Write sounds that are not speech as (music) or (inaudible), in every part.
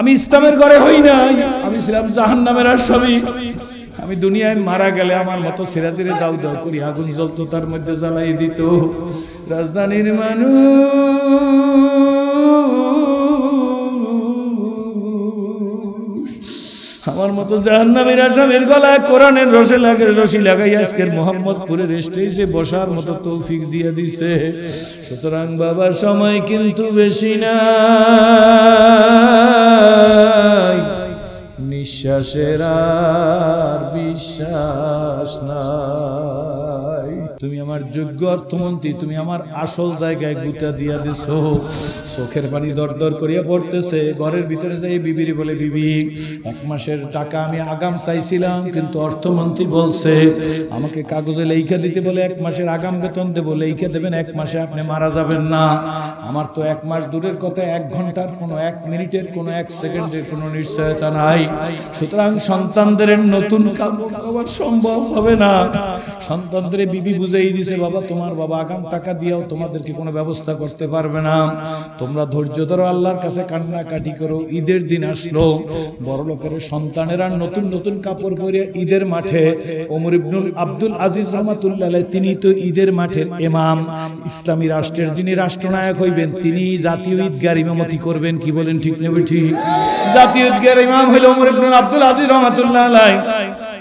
আমি ইসলামের ঘরে হই নাই, আমি ছিলাম জাহান নামের আসামি। আমি দুনিয়ায় মারা গেলে আমার মতো সেরা চেরে দাউ দাউ করি, আগুন জ্বলতো তার মধ্যে জ্বালাই দিত। রাজধানীর মানুষ আমার মতো জাহান্নামের আসামের গলায় কোরআনের রসে লাগে রসি লাগাই আজকের মোহাম্মদপুরের স্টেজে বসার মতো তৌফিক দিয়ে দিছে। সুতরাং বাবার সময় কিন্তু বেশি না নিঃশ্বাসের আর বিশ্বাস নাই। তুমি আমার যোগ্য অর্থমন্ত্রী, তুমি আমার আসল জায়গায় গুতা দিয়া দিছো। চোখের পানি দর দর করিয়া পড়তেছে, ঘরের ভিতরে যাই বিবিরি বলে, বিবি, এক মাসের টাকা আমি আগাম চাইছিলাম, কিন্তু অর্থমন্ত্রী বলছে, আমাকে কাগজে লেখা দিতে বলে এক মাসের আগাম বেতন দেবো লেখা দেবেন, এক মাসে আপনি মারা যাবেন না। আমার তো এক মাস দূরের কথা, এক ঘণ্টার কোনো এক মিনিটের কোনো এক সেকেন্ডের কোনো নিশ্চয়তা নাই। সুতরাং সন্তানদের নতুন খাওয়ার সম্ভব হবে না। সন্তানদের বিবি দিছে, বাবা, তোমার বাবা আগাম টাকা তোমাদেরকে কোনো ব্যবস্থা করতে পারবে না। তোমরা ধৈর্য ধরো, আল্লাহর কাছে কান্নাকাটি করো, ঈদের দিন আসলো। বড় লোকের সন্তানেরা নতুন নতুন কাপড় পরে ঈদের মাঠে। ওমর ইবনুল আব্দুল আজিজ রহমাতুল্লাহ তিনি তো ঈদের মাঠের ইমাম। ইসলামী রাষ্ট্রের যিনি রাষ্ট্রনায়ক হইবেন তিনি জাতীয় ঈদগার ইমামতি করবেন, কি বলেন ঠিক নেবে ঠিক জাতীয় ঈদগার ইমাম হইল ওমর ইবনুল আব্দুল আজিজ রহমাতুল্লাহ আলাইহ।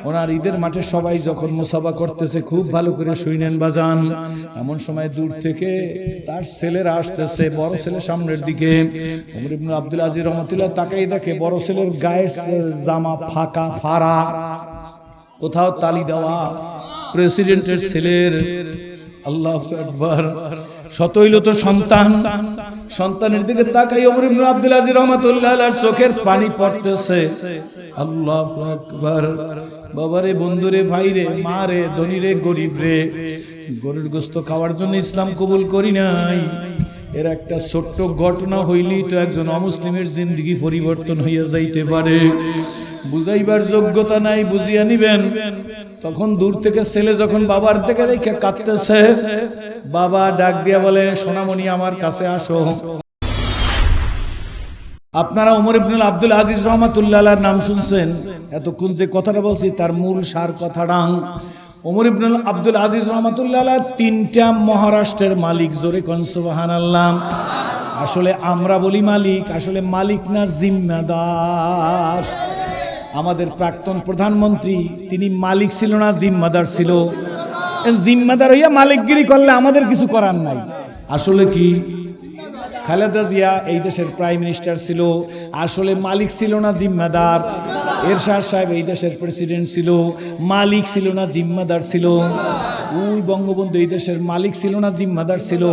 ওনার ঈদের মাঠে সবাই যখন মুসাফা করতেছে, খুব ভালো করে শুইনেন বাজান। এমন সময় দূর থেকে তার ছেলেরা আসতেছে, বড় ছেলে সামনের দিকে। ওমর ইবনুল আব্দুল আজিজ রহমতুল্লাহ তাকাই দেখে বড় ছেলের গায়ের জামা ফাঁকা, ফাড়া। কোথাও তালি দেওয়া। প্রেসিডেন্টের ছেলের, আল্লাহ একবার শতইল তো সন্তান। সন্তানের দিকে তাকাই ওমর ইবনে আব্দুল আজিজ রহমাতুল্লাহ চোখের পানি পড়তেছে। আল্লাহু আকবার। বাবারে, বন্ধুরে, ভাইরে, মারে, ধনীরে গরিব রে গরুর গোস্ত খাওয়ার জন্য ইসলাম কবুল করি নাই। এর একটা ছোট্ট ঘটনা হইলেই তো একজন অমুসলিমের জিন্দগি পরিবর্তন হইয়া যাইতে পারে। বুঝাইবার যোগ্যতা নাই, বুঝিয়া নিবেন। তখন দূর থেকে ছেলে যখন বাবার থেকে দেখে কাঁদতেছে বাবা ডাক দিয়া বলে, সোনামণি, আমার কাছে আসো। আপনারা উমর ইবনুল আব্দুল আজিজ রহমাতুল্লাহ নাম শুনছেন। এতক্ষণ যে কথাটা বলছি, তার মূল সার কথাটা। ওমর ইবনুল আব্দুল আজিজ রহমাতুল্লাহ তিনটা মহারাষ্ট্রের মালিক, জোরে কনসুবাহান আল্লাহ আসলে আমরা বলি মালিক, আসলে মালিক না জিম্মাদার। আমাদের প্রাক্তন প্রধানমন্ত্রী, তিনি মালিক ছিল না, জিম্মাদার ছিল। জিম্মাদার হইয়া মালিকগিরি করলে আমাদের কিছু করার নাই। আসলে কি? খালেদা জিয়া এই দেশের প্রাইম মিনিস্টার ছিল, আসলে মালিক ছিল না জিম্মাদার। এরশাদ সাহেব এই দেশের প্রেসিডেন্ট ছিল, মালিক ছিল না জিম্মাদার ছিল। ওই বঙ্গবন্ধু এই দেশের মালিক ছিল না জিম্মাদার ছিল।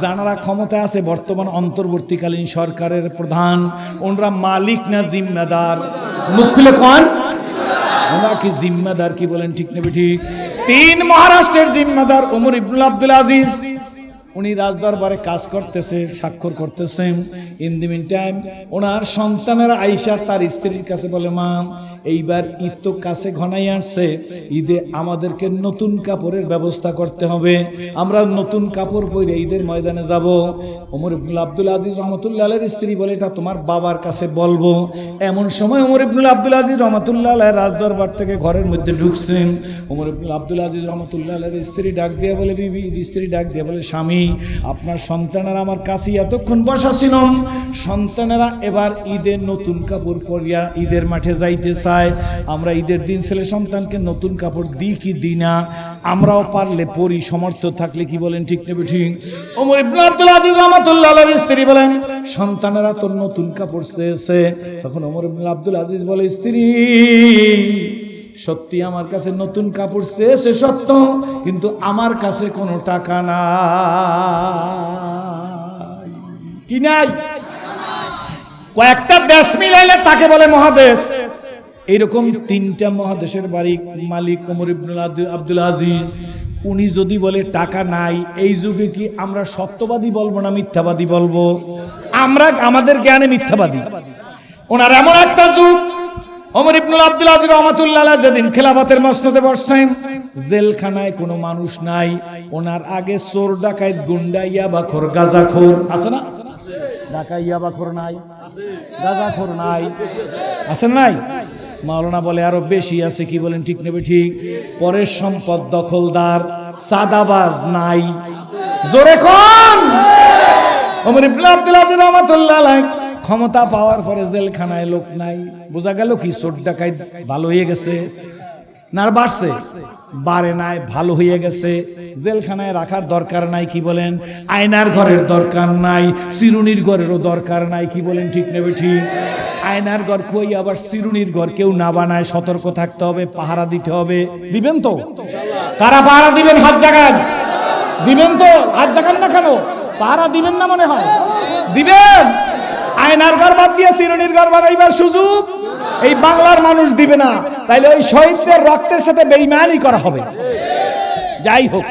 যারা ক্ষমতায় আছে বর্তমান অন্তর্বর্তীকালীন সরকারের প্রধান, ওনরা মালিক না জিম্মাদার। মুখ খুলে কন। ওরা কি জিম্মাদার কি বলেন ঠিক নেবে ঠিক তিন মহারাষ্ট্রের জিম্মাদার উমর ইবনুল আব্দুল আজিজ। উনি রাজদরবারে কাজ করতেছে, স্বাক্ষর করতেছেন ইন দি মিন টাইম ওনার সন্তানের আইসা তার স্ত্রীর কাছে বলে, মা, এইবার ঈদ তো কাছে ঘনাই আসছে। ঈদে আমাদেরকে নতুন কাপড়ের ব্যবস্থা করতে হবে। আমরা নতুন কাপড় পরে ঈদের ময়দানে যাব। ওমর ইবনুল আব্দুল আজিজ রহমতুল্লাহ আলের স্ত্রী বলে, এটা তোমার বাবার কাছে বলব। এমন সময় ওমর ইবনুল আব্দুল আজিজ রহমতুল্লাহ রাজদরবার থেকে ঘরের মধ্যে ঢুকছেন। ওমর ইবনুল আব্দুল আজিজ রহমতুল্লাহ স্ত্রী ডাক দিয়ে বলে, বিবি, স্ত্রী ডাক দিয়ে বলে, স্বামী আপনার সন্তানেরা আমার কাছে এতক্ষণ বসা ছিলাম সন্তানেরা এবার ঈদের নতুন কাপড় পরিয়া ঈদের মাঠে যাইতে চায়। আমরা ঈদের দিন ছেলে সন্তানকে নতুন কাপড় দিই কি দিই না, আমরাও পারলে পরি, সমর্থ থাকলে কি বলেন ঠিক নেবে ঠিক ওমর ইবনুল আব্দুল আজিজ রহমতুল্লাহ স্ত্রী বলেন, সন্তানেরা তো নতুন কাপড় চেয়েছে। তখন ওমর ইবনুল আব্দুল আজিজ বলে, স্ত্রী সত্যি আমার কাছে নতুন কাপড় চেয়েছে, সত্য, কিন্তু আমার কাছে কোনো টাকা নাই। কি নাই? কয়েকটা দেশ মিলাইলে তাকে বলে মহাদেশ। এইরকম তিনটা মহাদেশের বাড়ি, মালিক ওমর ইবনুল আব্দুল- আজিজ, উনি যদি বলে টাকা নাই, এই যুগে কি আমরা সত্যবাদী বলব না মিথ্যাবাদী বলব? আমরা আমাদের জ্ঞানে মিথ্যাবাদী। ওনার এমন একটা যুগ ওমর ইবনুল আব্দুল আজিজ রহমাতুল্লাহ যেদিন খেলাফতের মসনদে বসছেন, জেলখানায় কোনো মানুষ নাই। ওনার আগে চোর ডাকাত গুন্ডা, ইয়াবাখোর, গাজাখোর আছে না? ঢাকা ইয়াবাখোর নাই? গাজাখোর নাই? আছে নাই? মাওলানা বলে আরও বেশি আছে, কি বলেন ঠিক নেবে ঠিক? পরের সম্পদ দখলদার সাদাবাজ নাই। জোরে কোন! ওমর ইবনে আব্দুল আজিজ রহমাতুল্লাহ আলাইহি ক্ষমতা পাওয়ার পরে জেলখানায় লোক নাই। বোঝা গেল কি, চোর ডাকাই ভালো হয়ে গেছে। না বাড়ছে বাড়ে নাই, ভালো হয়ে গেছে। জেলখানায় রাখার দরকার নাই, কি বলেন? আয়নার ঘরের দরকার নাই চিরুনির ঘরেরও দরকার নাই, কি বলেন ঠিক নেবে ঠিক আয়নার ঘর খুঁই আবার চিরুনির ঘর কেউ না বানায়, সতর্ক থাকতে হবে, পাহারা দিতে হবে। দিবেন তো? কারা পাহারা দিবেন হাত জাগান? দিবেন তো? হাত জাগান না কেন? পাহারা দিবেন না মনে হয়? দিবেন! আয়নার ঘর বাদ দিয়ে চিরুনির ঘর বানাইবার সুযোগ? এই বাংলার মানুষ দিবে না। তাইলে ওই শহীদদের রক্তের সাথে বেইমানি করা হবে। যাই হোক।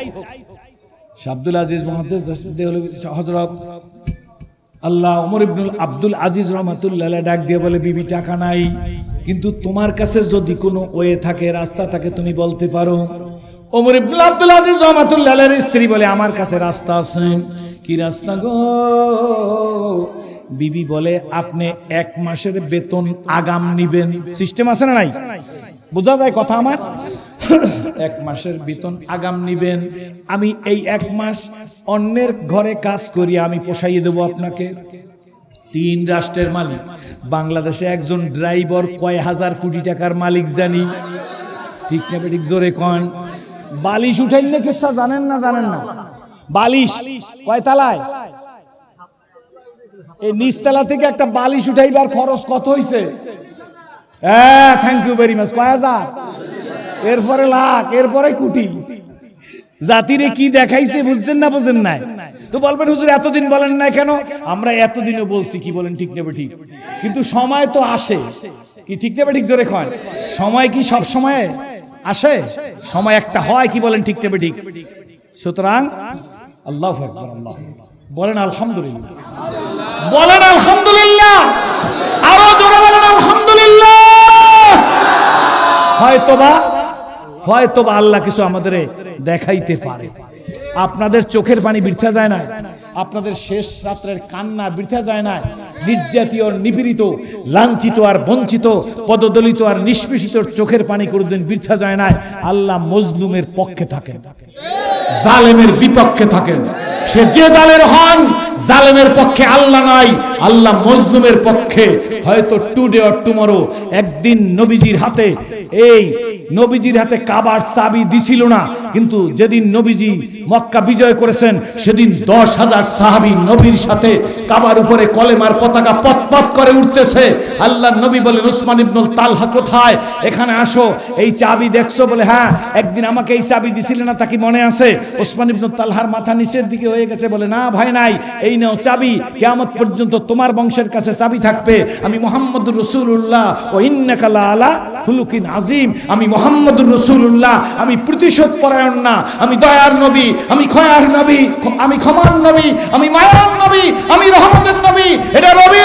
আব্দুল আজিজ মহাদেশ হজরত আল্লাহ ওমর ইবনুল আব্দুল আজিজ রহমাতুল্লাহ ডাক দিয়ে বলে, বিবি, টাকা নাই। কিন্তু তোমার কাছে যদি কোনো ওয়ে থাকে, রাস্তা থাকে, তুমি বলতে পারো। ওমর ইবনুল আব্দুল আজিজ রহমাতুল্লাহ স্ত্রী বলে, আমার কাছে রাস্তা আছে। কি রাস্তা গো? বিবি বলে, আপনি এক মাসের বেতন আগাম নিবেন। সিস্টেম আছে না নাই? বোঝা যায় কথা আমার? (laughs) এক মাসের বেতন আগাম নিবেন। আমি এই এক মাস অন্যের ঘরে কাজ করি আমি পোষাইয়ে দেবো আপনাকে। তিন রাষ্ট্রের মালিক। বাংলাদেশে একজন ড্রাইভার কয় হাজার কোটি টাকার মালিক জানি? ঠিক না ঠিক জোরে কন। বালিশ উঠাইল কিসা জানেন না জানেন না? বালিশ? কয় তালায়? এই নিচতলা থেকে একটা বালিশ উঠাইবার খরচ কত হইছে? হ্যাঁ থ্যাংক ইউ ভেরি মাচ কয় হাজার? এরপরে লাখ, এরপরে কোটি। জাতিরে কি দেখাইছে বুঝছেন না বুঝেন নাই? তো বলবেন, হুজুর, এতদিন বলেন না কেন? আমরা এতদিনও বলছি, কি বলেন, ঠিক নেবে ঠিক। কিন্তু সময় তো আসে। কি ঠিক নেবে ঠিক জোরে কয় সময় কি সব সময়ে আসে? সময় একটা হয়, কি বলেন, ঠিক নেবে ঠিক। সুতরাং, আল্লাহ আল্লাহ বলেন আলহামদুলিল্লাহ। বলেন আলহামদুলিল্লাহ। আরও জোরে বলেন আলহামদুলিল্লাহ। হয়তোবা হয়তোবা আল্লাহ কিছু আমাদের দেখাইতে পারে। আপনাদের চোখের পানি বৃথা যায় না আপনাদের শেষ রাত্রের কান্না বৃথা যায় না নির্যাতিত আর নিপীড়িত, লাঞ্ছিত আর বঞ্চিত, পদদলিত আর নিষ্পেষিত চোখের পানি কোনোদিন বৃথা যায় না আল্লাহ মজলুমের পক্ষে থাকেন। জালেমের বিপক্ষে থাকেন। সে যে দলের হন, জালেমের পক্ষে আল্লাহ নাই, আল্লাহ মজলুমের পক্ষে। হয়তো টুডে অর টুমরো একদিন নবীজির হাতে, এই নবীজির হাতে কাবার চাবি দিছিল না, কিন্তু যেদিন নবীজি মক্কা বিজয় করেছেন, সেদিন দশ হাজার সাহাবি নবীর সাথে কাবার উপরে কলেমার পতাকা পথ করে উঠতেছে। আল্লাহ নবী বলেন উসমান ইবনুল তালহা কোথায়? এখানে আসো, এই চাবি দেখছ? বলে হ্যাঁ একদিন আমাকে এই চাবি দিছিলে না, তা কি মনে আছে? ওসমান ইবনুল তালহার মাথা নিচের দিকে হয়ে গেছে বলে, না ভাই, নাই, এই নাও চাবি, কেয়ামত পর্যন্ত তোমার বংশের কাছে চাবি থাকবে। আমি মোহাম্মদুর রসুল্লাহ ও ইন্নাকালা আলা হুলুকিন আজিম আমি মোহাম্মদুর রসুল্লাহ আমি প্রতিশোধ পরায়ণ না, আমি দয়ার নবী, আমি খয়ার নবী, আমি ক্ষমার নবী, আমি মায়ার নবী, আমি রহমতের নবী। এটা রবি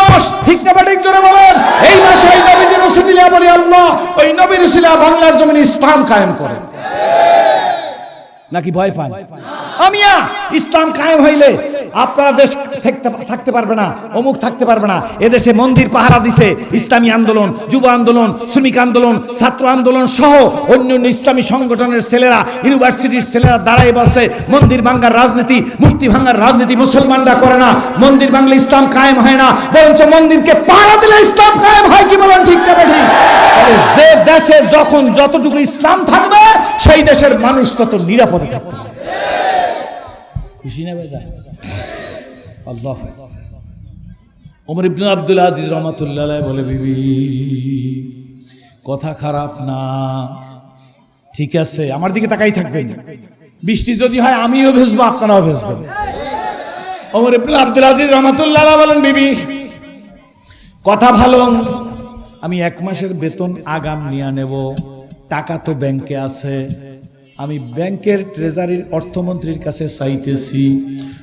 মাস, ঠিক না ঠিক জোরে বলেন? এই মাসে এই নবী যে রসুলিল্লাহ বলি, আল্লাহ, ওই নবী রসুলিল্লাহ বাংলার জমিনে ইসলাম কায়েম করেন। নাকি ভয় পান? আমিয়া ইসলাম কায়েম হইলে আপনারা দেশ থাকতে পারবে না, অমুক থাকতে পারবে না। এদেশে মন্দির পাহারা দিছে, ইসলামী আন্দোলন, যুব আন্দোলন, শ্রমিক আন্দোলন, ছাত্র আন্দোলন সহ অন্য অন্য ইসলামী সংগঠনের ছেলেরা, ইউনিভার্সিটির ছেলেরা দাঁড়াই বসে মন্দির ভাঙ্গার রাজনীতি, মূর্তি ভাঙ্গার রাজনীতি মুসলমানরা করে না। মন্দির বাংলা ইসলাম কায়েম হয় না, বরঞ্চ মন্দিরকে পাহারা দিলে ইসলাম কায়েম হয়, কি বলেন ঠিক না ঠিক যে দেশে যখন যতটুকু ইসলাম থাকবে, সেই দেশের মানুষ তত নিরাপদে থাকবে খুশি না বেজা আল্লাহ ওমর ইবনে আব্দুল আজিজ রহমাতুল্লাহ বলে, বিবি, কথা খারাপ না। ঠিক আছে, আমার দিকে তাকাই থাকবেন। বৃষ্টি যদি হয়, আমিও ভেসবো আপনারাও ভেসবেন ওমর ইবনে আব্দুল আজিজ রহমাতুল্লাহ বলেন, বিবি, কথা ভালো। আমি এক মাসের বেতন আগাম নিয়ে নেব। টাকা তো ব্যাংকে আছে। আমি ব্যাংকের ট্রেজারির অর্থমন্ত্রীর কাছে চাইতেছি।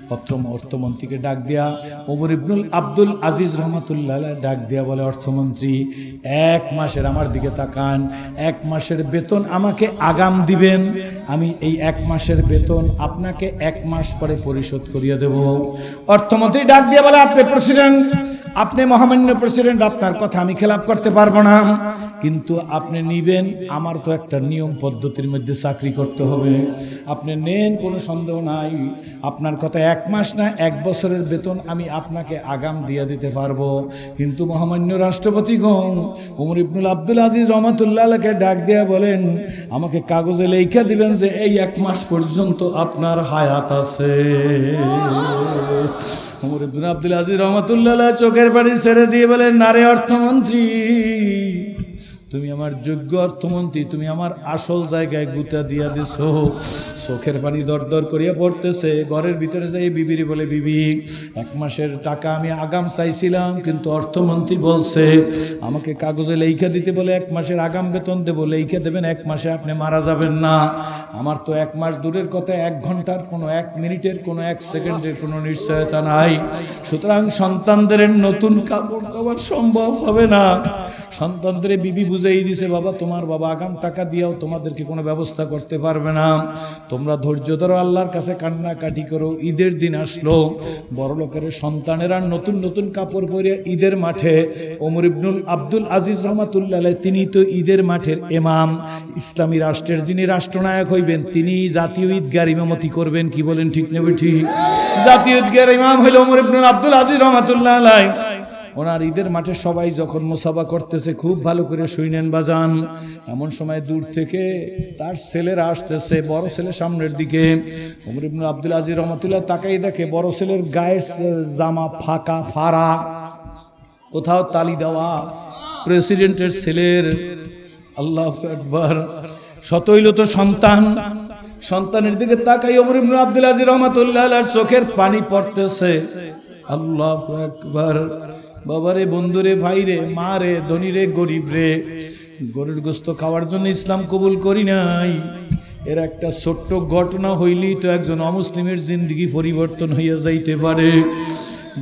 পত্র অর্থমন্ত্রীকে ডাক দেয়া ওমর ইবনুল আব্দুল আজিজ রহমতুল্লাহ ডাক দেয়া বলে, অর্থমন্ত্রী, এক মাসের আমার দিকে তাকান। এক মাসের বেতন আমাকে আগাম দিবেন। আমি এই এক মাসের বেতন আপনাকে এক মাস পরে পরিশোধ করিয়ে দেব। অর্থমন্ত্রী ডাক দিয়ে বলে, আপনি প্রেসিডেন্ট, আপনি মহামান্য প্রেসিডেন্ট, আপনার কথা আমি খেলাপ করতে পারব না। কিন্তু আপনি নিবেন, আমার তো একটা নিয়ম পদ্ধতির মধ্যে চাকরি করতে হবে। আপনি নেন, কোনো সন্দেহ নাই। আপনার কথা এক মাস না, এক বছরের বেতন আমি আপনাকে আগাম দিয়ে দিতে পারব। কিন্তু মহামান্য রাষ্ট্রপতিগণ, উমর ইবনুল আব্দুল আজিজ রহমতুল্লাহকে ডাক দিয়ে বলেন, আমাকে কাগজে লেখা দিবেন যে এই এক মাস পর্যন্ত আপনার হায়াত আছে। আব্দুল আজিজ রহমতুল্লাহ চোখের পানি ছেড়ে দিয়ে বলেন, নারে অর্থমন্ত্রী তুমি আমার যোগ্য অর্থমন্ত্রী, তুমি আমার আসল জায়গায় গুতা দিয়া দিছো। চোখের পানি দরদর করিয়া পড়তেছে, ঘরের ভিতরে যাই বিবির বলে, বিবি, এক মাসের টাকা আমি আগাম চাইছিলাম, কিন্তু অর্থমন্ত্রী বলছে, আমাকে কাগজে লেখা দিতে বলে এক মাসের আগাম বেতন দেবো লেখা দেবেন এক মাসে আপনি মারা যাবেন না। আমার তো এক মাস দূরের কথা, এক ঘণ্টার কোনো এক মিনিটের কোনো এক সেকেন্ডের কোনো নিশ্চয়তা নাই। সুতরাং সন্তানদের নতুন কাপড় দেওয়ার সম্ভব হবে না। সন্তানদের বিবি বুঝেই দিছে, বাবা, তোমার বাবা আগাম টাকা দিয়েও তোমাদেরকে কোনো ব্যবস্থা করতে পারবে না। তোমরা ধৈর্য ধরো, আল্লাহর কাছে কান্নাকাটি করো, ঈদের দিন আসলো। বড় লোকের সন্তানেরা নতুন নতুন কাপড় পরে ঈদের মাঠে। ওমর ইবনুল আব্দুল আজিজ রহমাতুল্লাহ তিনি তো ঈদের মাঠের এমাম ইসলামী রাষ্ট্রের যিনি রাষ্ট্রনায়ক হইবেন, তিনি জাতীয় ঈদগার ইমামতি করবেন, কি বলেন ঠিক নেবে ঠিক জাতীয় ঈদগার ইমাম হইল ওমর ইবনুল আব্দুল আজিজ রহমাতুল্লাহ ওনার ঈদের মাঠে সবাই যখন মোসাবা করতেছে, খুব ভালো করে শুইনেন বাজান। এমন সময় দূর থেকে তার ছেলেরা আসতেছে, বড় ছেলে সামনের দিকে। উমর ইবনুল আব্দুল আজিজ রহমতুল্লাহ তাকাই দেখে বড় ছেলের গায়ের জামা ফাঁকা, ফাড়া। কোথাও তালি দেওয়া। প্রেসিডেন্টের ছেলের, আল্লাহ একবার শতইল তো সন্তান। সন্তানের দিকে তাকাই ওমর ইবনুল আব্দুল আজিজ রহমতুল্লাহ চোখের পানি পড়তেছে। আল্লাহ একবার বাবারে, বন্ধুরে, ভাইরে মা রে ধনী রে গরিব রে গরুর গোস্ত খাওয়ার জন্য ইসলাম কবুল করি নাই। এর একটা ছোট্ট ঘটনা হইলেই তো একজন অমুসলিমের জিন্দগি পরিবর্তন হইয়া যাইতে পারে।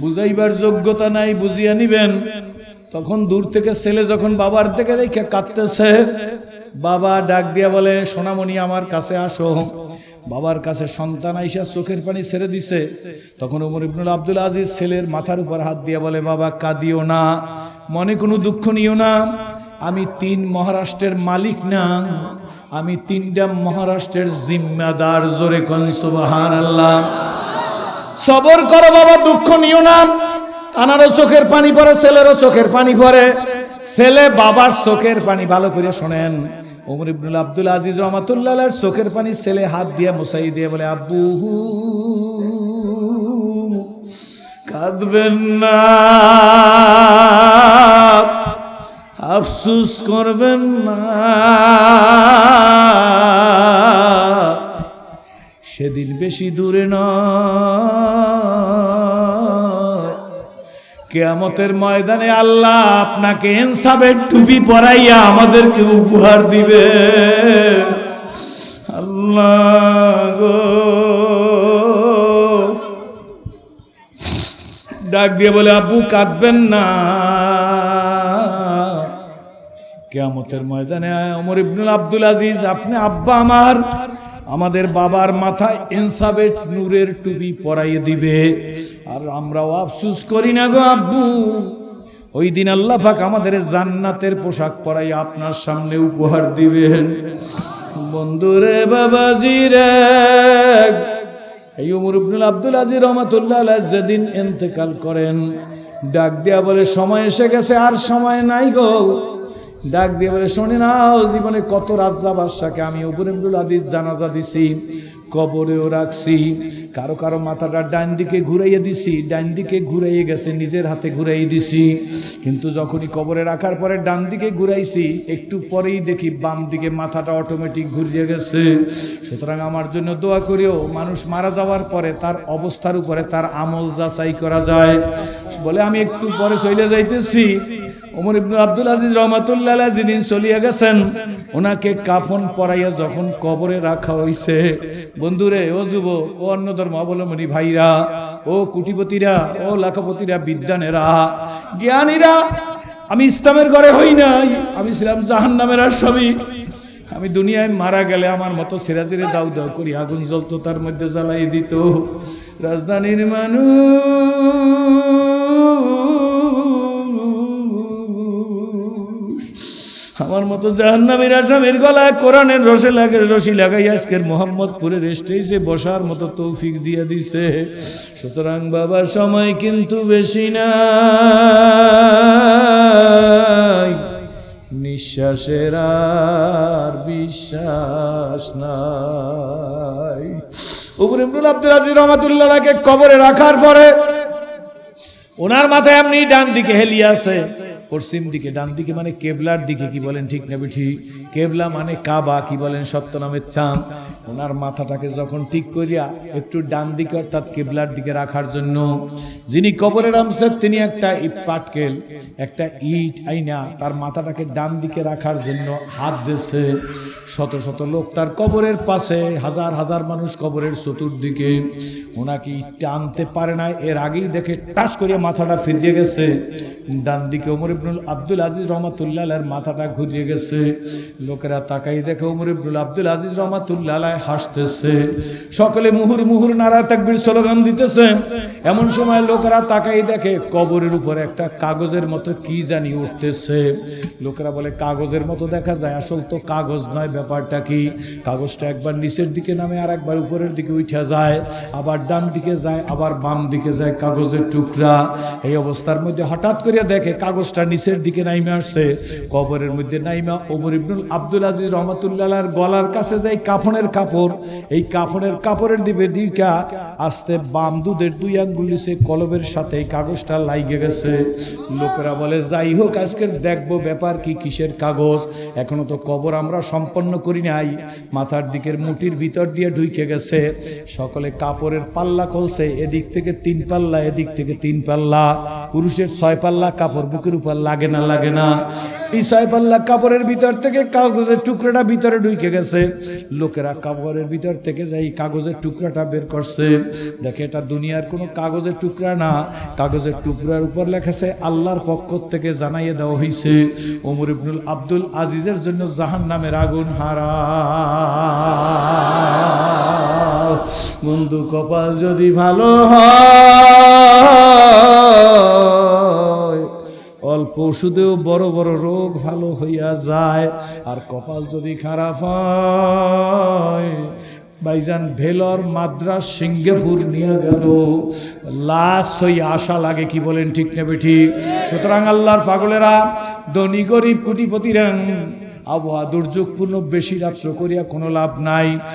বুঝাইবার যোগ্যতা নাই, বুঝিয়া নিবেন। তখন দূর থেকে ছেলে যখন বাবার থেকে দেখে কাঁদতেছে, বাবা ডাক দিয়া বলে, সোনামণি, আমার কাছে আসো। বাবার কাছে সন্তান আইসা চোখের পানি ছেড়ে দিছে। তখন উমর ইবনুল আব্দুল আজিজ ছেলের মাথার উপর হাত দিয়ে বলে, বাবা, কাঁদিও না, মনে কোনো দুঃখ নিও না। আমি তিন মহারাষ্ট্রের মালিক না। আমি তিনটা মহারাষ্ট্রের জিম্মাদার জোরে কন সুবাহান আল্লাহ সবর করো বাবা, দুঃখ নিও না। তানারও চোখের পানি পড়ে, ছেলেরও চোখের পানি পড়ে। ছেলে বাবার চোখের পানি ভালো করে শোনেন। ওমর ইবনুল আব্দুল আজিজ রহমাতুল্লাহ চোখের পানি ছেলে হাত দিয়ে মোসাই দিয়ে বলে, আব্বু, কাঁদবেন না। আফসুস করবেন না। সেদিন বেশি দূরে নয়। কেয়ামতের ময়দানে আল্লাহ আপনাকে এনসাবের টুপি পরাইয়া আমাদেরকে উপহার দিবে। আল্লাহ ডাক দিয়ে বলে, আব্বু, কাঁদবেন না। কেয়ামতের ময়দানে অমর ইবনুল আব্দুল আজিজ, আপনি আব্বা আমার, আমাদের বাবার মাথায় ইনসাবের নূরের টুপি পরাইয়ে দিবে। আর আমরাও আফসুস করি না গো আব্বু। ওই দিন আল্লাহ পাক আমাদের জান্নাতের পোশাক পরাই আপনার সামনে উপহার দিবেন। বন্ধুরে বাবাজি রে। এই উমর ইবনুল আব্দুল আজিজ রহমাতুল্লাহ যেদিন ইন্তেকাল করেন, ডাক দিয়া বলে, সময় এসে গেছে, আর সময় নাই গো। ডাক দিয়ে বলে, শুনি নাও, জীবনে কত রাজা বাদশাকে আমি উপরিমুল আদিস জানাজা দিছি, কবরেও রাখছি কারও কারও মাথাটা ডান দিকে ঘুরাইয়ে দিছি, ডান দিকে ঘুরাইয়ে গেছে, নিজের হাতে ঘুরাই দিছি। কিন্তু যখনই কবরে রাখার পরে ডান দিকে ঘুরাইছি, একটু পরেই দেখি বাম দিকে মাথাটা অটোমেটিক ঘুরিয়ে গেছে। সুতরাং আমার জন্য দোয়া করিও, মানুষ মারা যাওয়ার পরে তার অবস্থার উপরে তার আমল যাচাই করা যায়। বলে, আমি একটু পরে চলে যাইতেছি। ওমর ইবনুল আব্দুল আজিজ রহমাতুল্লাহ যেদিন চলিয়া গেছেন, ওনাকে কাফন পরাইয়া যখন কবরে রাখা হইছে, বন্ধুরে, ও যুবক, ও অন্য ধর্মাবলম্বী ভাইরা, ও কুটিপতিরা, ও লাখপতিরা বিদ্যানেরা জ্ঞানীরা, আমি ইসলামের ঘরে হই নাই, আমি ছিলাম জাহান নামের আসামি। আমি দুনিয়ায় মারা গেলে আমার মতো সিরাজিরে দাউ দাউ করি, আগুন জ্বলতো তার মধ্যে জ্বালাই দিত। রাজধানীর মানুষ আমার মতো জাহান্নামীর আসামির গলায় কোরআনের রসে লাগে, রশি লাগাই আজকের মোহাম্মদপুরের স্টেজে বসার মতো তৌফিক দিয়ে দিছে। সুতরাং বাবার সময় কিন্তু বেশি নাই। নিঃশ্বাসের আর বিশ্বাস নাই। উপর ইমরুল আব্দুল আজিজ রহমাতুল্লাহকে কবরে রাখার পরে ওনার মাথায় এমনি ডান দিকে হেলিয়ে আছে। পশ্চিম দিকে, ডান দিকে মানে কেবলার দিকে কি বলেন ঠিক না ঠিক কেবলা মানে কাবা কি বলেন সত্য নামের চাঁদ ওনার মাথাটাকে যখন ঠিক করিয়া একটু ডান দিকে অর্থাৎ কেবলার দিকে রাখার জন্য, যিনি কবরে নামছে তিনি একটা পাটকেল, একটা ইট আইনা, তার মাথাটাকে ডান দিকে রাখার জন্য হাত দিয়েছে। শত শত লোক তার কবরের পাশে, হাজার হাজার মানুষ কবরের চতুর্দিকে। ওনাকে ইটটা আনতে পারে না এর আগেই দেখে টাস করিয়া মাথাটা ফিরিয়ে গেছে। ডান দিকে ওমর ইবনুল আব্দুল আজিজ রহমাতুল্লাহ মাথাটা ঘুরিয়ে গেছে। লোকেরা তাকাই দেখে ওমর ইবনুল আব্দুল আজিজ রহমাতুল্লাহ হাসতেছে। সকলে মুহুর মুহুর নারা তাকবীর স্লোগান দিতেছে। এমন সময় লোকেরা তাকাই দেখে কবরের উপরে একটা কাগজের মতো কি জানি উঠতেছে। লোকেরা বলে, কাগজের মতো দেখা যায়, আসল তো কাগজ নয়, ব্যাপারটা কি? কাগজটা একবার নিচের দিকে নামে আর একবার উপরের দিকে উঠা যায়। আবার ডান দিকে যায়, আবার বাম দিকে যায় কাগজের টুকরা। এই অবস্থার মধ্যে হঠাৎ করে দেখে কাগজটা নিচের দিকে নাইমে আসছে, কবরের মধ্যে নাইমা ওমর ইবনুল আব্দুল আজিজ রহমতুল্লাহর গলার কাছে যাই কাফনের কাপড়, এই কাফনের কাপড়ের দিবে দিকা আস্তে বাম দুধের দুই আঙ্গুলি সে কলবের সাথে এই কাগজটা লাইগে গেছে। লোকেরা বলে, যাই হোক, আজকের দেখব ব্যাপার কি, কিসের কাগজ? এখনও তো কবর আমরা সম্পন্ন করি নাই। মাথার দিকের মুটির ভিতর দিয়ে ঢুকে গেছে। সকলে কাপড়ের পাল্লা কলছে এদিক থেকে তিন পাল্লা, এদিক থেকে তিন পাল্লা। পুরুষের ছয় পাল্লা, কাপড় বুকের উপর লাগে না লাগে না। এই পাল্লা কাপড়ের ভিতর থেকে কাগজের টুকরাটা ভিতরে ঢুকে গেছে। লোকেরা কাপড়ের ভিতর থেকে যাই কাগজের টুকরাটা বের করছে। দেখে এটা দুনিয়ার কোনো কাগজের টুকরা না। কাগজের টুকরার উপর লেখেছে, আল্লাহর পক্ষ থেকে জানাইয়ে দেওয়া হয়েছে ওমর ইবনুল আব্দুল আজিজের জন্য জাহান নামের আগুন হারা বন্ধু, কপাল যদি ভালো হয় অল্প ওষুধেও বড় বড় রোগ ভালো হইয়া যায়। আর কপাল যদি খারাপ হয়, ভাইজান ভেলর মাদ্রাস সিঙ্গাপুর নিয়ে গেল। লাশ হই আশা লাগে কি বলেন ঠিক নেবে ঠিক সুতরাং আল্লাহর পাগলেরা, ধনী গরিব কুটিপতিরা আবহাওয়া দুর্যোগপূর্ণ বেশি রাত্র করিয়া কোনো লাভ নাই।